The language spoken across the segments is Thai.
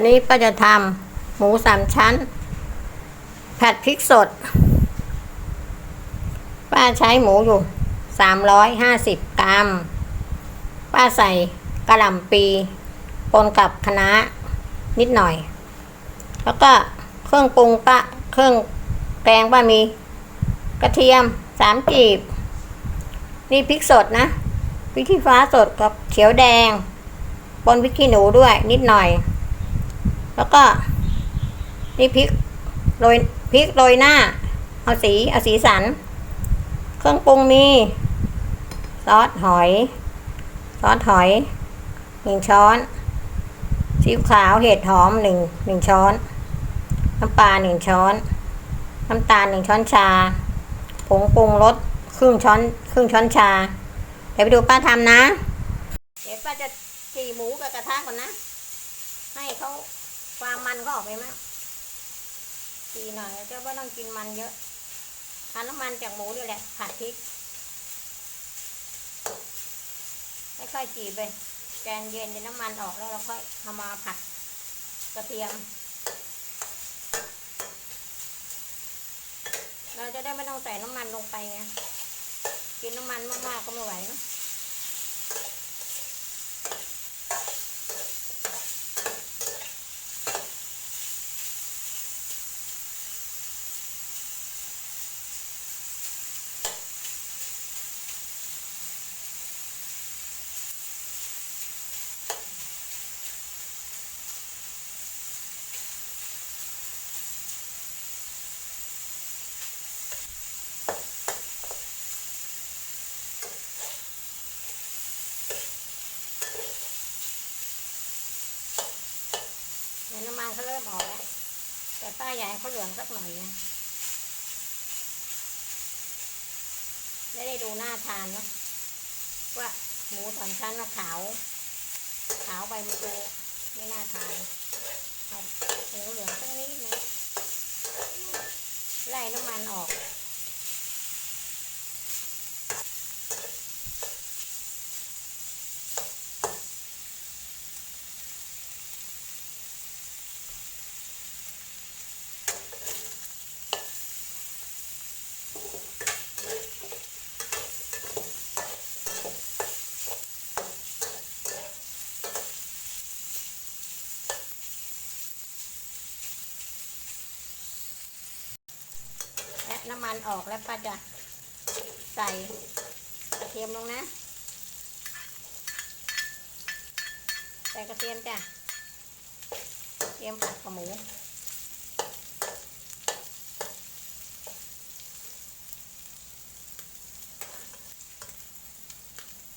วันนี้ป้าจะทำหมูสามชั้น ผัดพริกสด ป้าใช้หมูอยู่สามร้อยห้าสิบกรัม ป้าใส่กระหล่ำปีปนกับคะน้านิดหน่อย แล้วก็เครื่องปรุงป้าเครื่องแกงป้ามี กระเทียมสามกีบ นี่พริกสดนะพริกขี้ฟ้าสดกับเขียวแดง ปนพริกขี้หนูด้วยนิดหน่อย แล้วก็นี่พริกโรยพริกโรยหน้า เอาสีเอาสีสัน เครื่องปรุงมี ซอสหอย ซอสหอยหนึ่งช้อนซีอิ๊วขาวเห็ดหอมหนึ่งหนึ่งช้อน น้ำปลาหนึ่งช้อน น้ำตาลหนึ่งช้อนชา ผงปรุงรสครึ่งช้อนครึ่งช้อนชา เดี๋ยวไปดูป้าทำนะ เดี๋ยวป้าจะจีหมูกับกระทะก่อนนะ ให้เขา ความมันเขาออกไปมั้งจีหน่อยเจ้าว่าต้องกินมันเยอะทานน้ำมันจากหมูนี่แหละผัดพริกค่อยๆจีไปแกนเย็นเดี๋ยวน้ำมันออกแล้วเราค่อยเอามาผัดกระเทียม เราจะได้ไม่ต้องใส่น้ำมันลงไปไง กินน้ำมันมากๆก็ไม่ไหวเนอะ เดี๋ยวน้ำมันเขาเริ่มออกแล้ว แต่ป้าอยากให้เขาเหลืองสักหน่อยนะไม่ได้ดูน่าทานเนะว่าหมูสามชั้นนะขาว ขาวใบมันดูไม่น่าทานเอาหมูเหลืองสักนิดนะไล่น้ำมันำมันออกแล้วป้าจะใส่กระเทียมลงนะ ใส่กระเทียมจ้ะเตรียมผัดกับหมู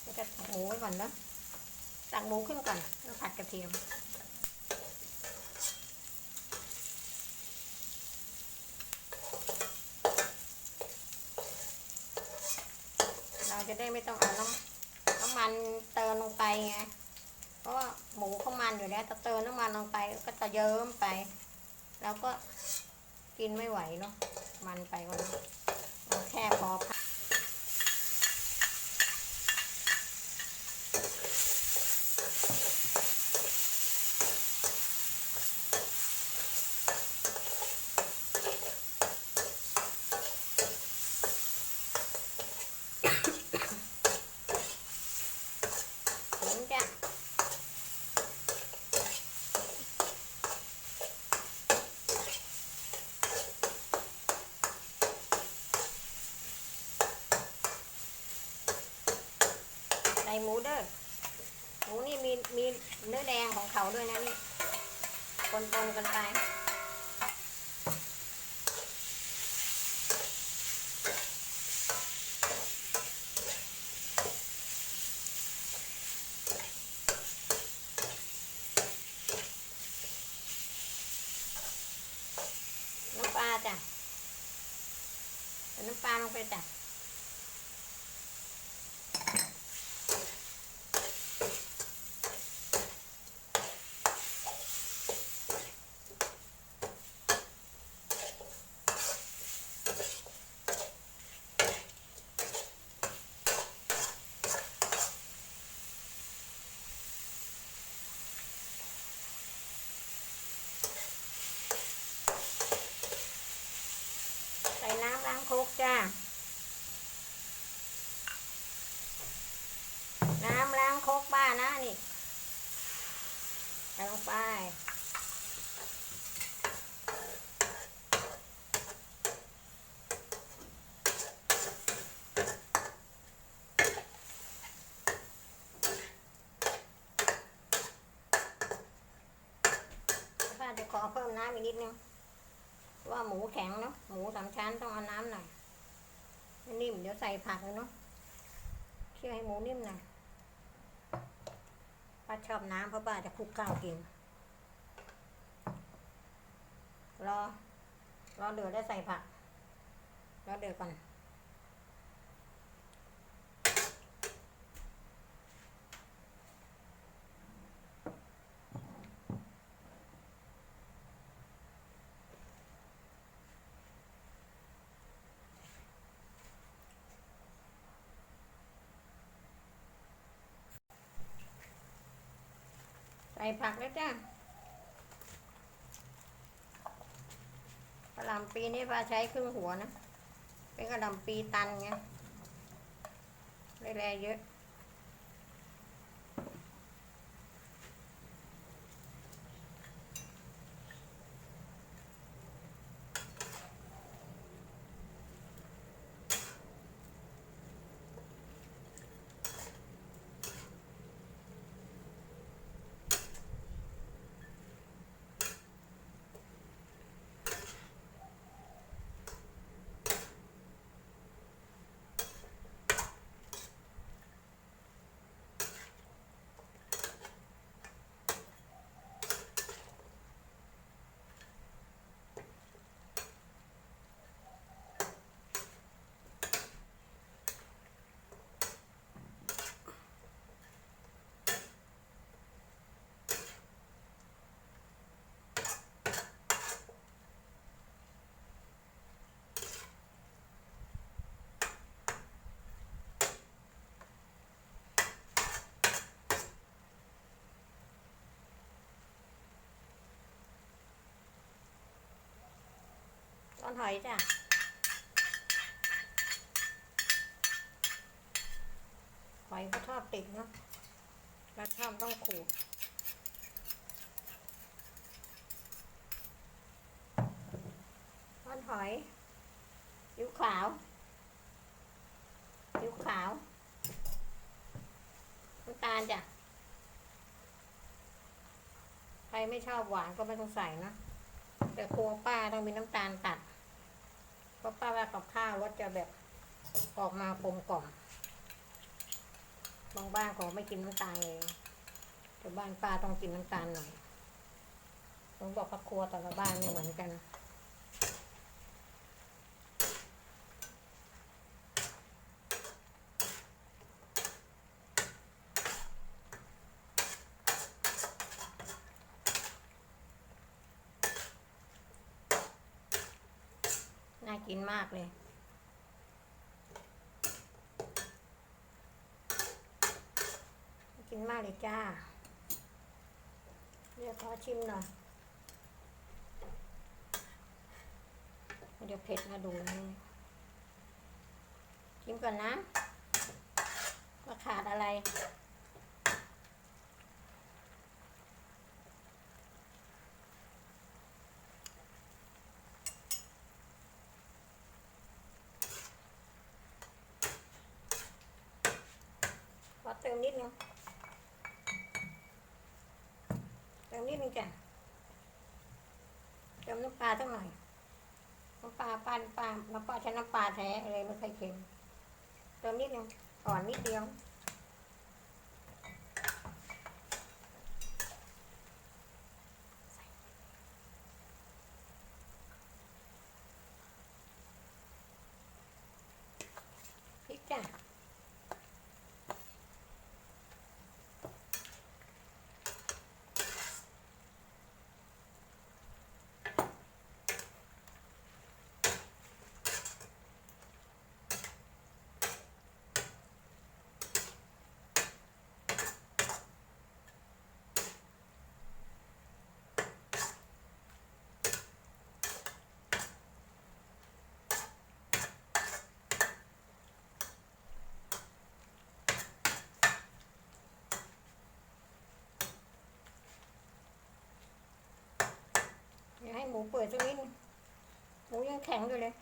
แล้วก็หมูไว้ก่อนเนอะตักหมูขึ้นก่อนแล้วผัดกระเทียม เรา จะได้ไม่ต้องเอาน้ำน้ำมันเติมลงไปไง เพราะว่าหมูเขามันอยู่แล้วถ้าเติมน้ำมันลงไปก็จะเยิ้มไป แล้วก็กินไม่ไหวเนาะ มันไปก็เนอะแค่พอพักถึงจะ ใส่หมูเด้อ ห มูนี่มีมีเนื้อแดงของเขาด้วยนะนี่ปนๆกันไปน้ำปลาจ้ะใส่น้ำปลาลงไปจ้ะ ใกจ้า น้ำล้างโคกบ้า นะนี่ใส่ลงไปป้าจะขอเพิ่มน้ำอีกนิดนึงเพราะว่าหมูแข็งเนาะ หมูสามชั้นต้องเอาน้ำหน่อยนิ่มเดี๋ยวใส่ผักเลยเนาะเคี่ยวให้หมูนิ่มหน่อย ป้าชอบน้ำเพราะป้าจะคลุกข้าวกิน รอ รอเดือดได้วใส่ผัก รอเดือดก่อน ส่ผักแล้วจ้ากระหล่ำปีนี่พาใช้ครึ่งหัวนะ เป็นกระหล่ำปีตันไงแร่เยอะ นหอยจ้ะหอยก็ชอบติดเนาะแล้วชอบต้องขูดต้นหอยยิ้วขาวยิ้วขาวน้ำตาลจ้ะ ใครไม่ชอบหวานก็ไม่ต้องใส่นะ แต่ครัวป้าต้องมีน้ำตาลตัด เพราะป้าว่ากับข้าวรสจะแบบออกมากลมกล่อมบางบ้านเขาไม่กินน้ำตาลเลยแต่บ้านป้าต้องกินน้ำตาลหน่อยผมบอกครอบครัวแต่ละบ้านไม่เหมือนกัน กินมากเลยกินมากเลยจ้าเดี๋ยวขอชิมหน่อยเดี๋ยวเผ็ดนะดูนี่ชิมก่อนนะว่าขาดอะไร เติมนิดนึงเติมนิดนึงจ้ะเติมน้ำปลาสักหน่อยน้ำปลาปานปลาน้ำปลาใช้น้ำปลาแท้เลยไม่ค่อยเค็มเติมนิดนึงอ่อนนิดเดียว หมูเปื่อยสักนิดหมูยังแข็งอยู่เลย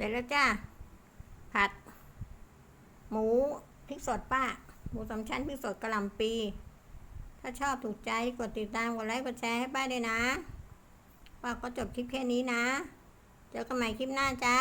ร็จแล้วจ้า ผัด หมูพริกสดป้า หมูสามชั้นพริกสดกระหล่ำปี ถ้าชอบถูกใจกดติดตามกดไลค์กดแชร์ให้ป้าด้วยนะ ป้าก็จบคลิปแค่นี้นะ เจอกันใหม่คลิปหน้าจ้า